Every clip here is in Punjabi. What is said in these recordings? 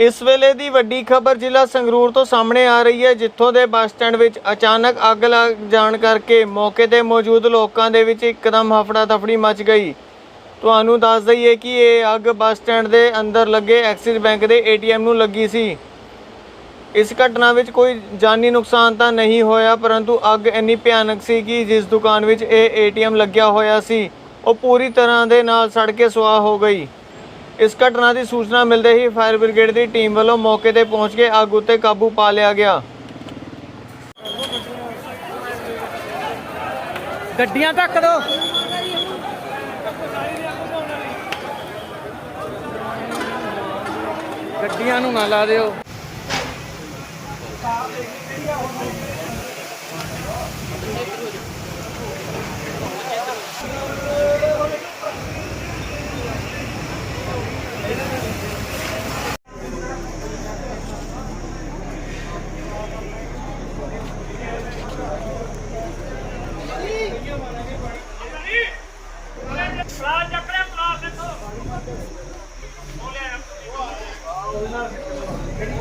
ਇਸ ਵੇਲੇ ਦੀ ਵੱਡੀ ਖਬਰ ਜ਼ਿਲ੍ਹਾ ਸੰਗਰੂਰ ਤੋਂ ਸਾਹਮਣੇ ਆ ਰਹੀ ਹੈ, ਜਿੱਥੋਂ ਦੇ ਬੱਸ ਸਟੈਂਡ ਵਿੱਚ ਅਚਾਨਕ ਅੱਗ ਲੱਗ ਜਾਣ ਕਰਕੇ ਮੌਕੇ ਤੇ ਮੌਜੂਦ ਲੋਕਾਂ ਦੇ ਵਿੱਚ ਇੱਕਦਮ ਹਫੜਾ ਦਫੜੀ ਮਚ ਗਈ। ਤੁਹਾਨੂੰ ਦੱਸ ਦਈਏ ਕਿ ਇਹ ਅੱਗ ਬੱਸ ਸਟੈਂਡ ਦੇ ਅੰਦਰ ਲੱਗੇ ਐਕਸਿਸ ਬੈਂਕ ਦੇ ਏਟੀਐਮ ਨੂੰ ਲੱਗੀ ਸੀ। ਇਸ ਘਟਨਾ ਵਿੱਚ ਕੋਈ ਜਾਨੀ ਨੁਕਸਾਨ ਤਾਂ ਨਹੀਂ ਹੋਇਆ, ਪਰੰਤੂ ਅੱਗ ਇੰਨੀ ਭਿਆਨਕ ਸੀ ਕਿ ਜਿਸ ਦੁਕਾਨ ਵਿੱਚ ਇਹ ਏਟੀਐਮ ਲੱਗਿਆ ਹੋਇਆ ਸੀ, ਉਹ ਪੂਰੀ ਤਰ੍ਹਾਂ ਦੇ ਨਾਲ ਸੜ ਕੇ ਸੁਆਹ ਹੋ ਗਈ। ਇਸ ਘਟਨਾ ਦੀ ਸੂਚਨਾ ਮਿਲਦੇ ਹੀ ਫਾਇਰ ਬ੍ਰਿਗੇਡ ਦੀ ਟੀਮ ਵੱਲੋਂ ਮੌਕੇ ਤੇ ਪਹੁੰਚ ਕੇ ਅੱਗ ਉੱਤੇ ਕਾਬੂ ਪਾ ਲਿਆ ਗਿਆ। ਗੱਡੀਆਂ ਢੱਕ ਦਿਓ ਗੱਡੀਆਂ ਨੂੰ ਨਾ ਲਾ ਦਿਓ। ਵੀਰੇ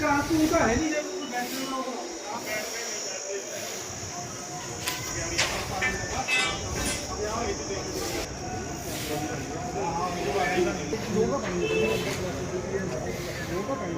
ਕਾਸ ਨੂੰ ਤਾਂ ਹੈ ਨਹੀਂ ਜੇ ਕੋਈ ਬੈਂਡ ਨੂੰ ਆ ਬੈਂਡ ਤੇ ਨਹੀਂ ਜਾਂਦੇ ਯਾਰ ਇਹ ਤਾਂ ਪਾਣੀ ਦਾ ਆ ਵੀਰੇ ਆਇਆ ਨਹੀਂ ਲੋਕਾਂ ਪਾਣੀ ਦਾ ਲੋਕਾਂ ਪਾਣੀ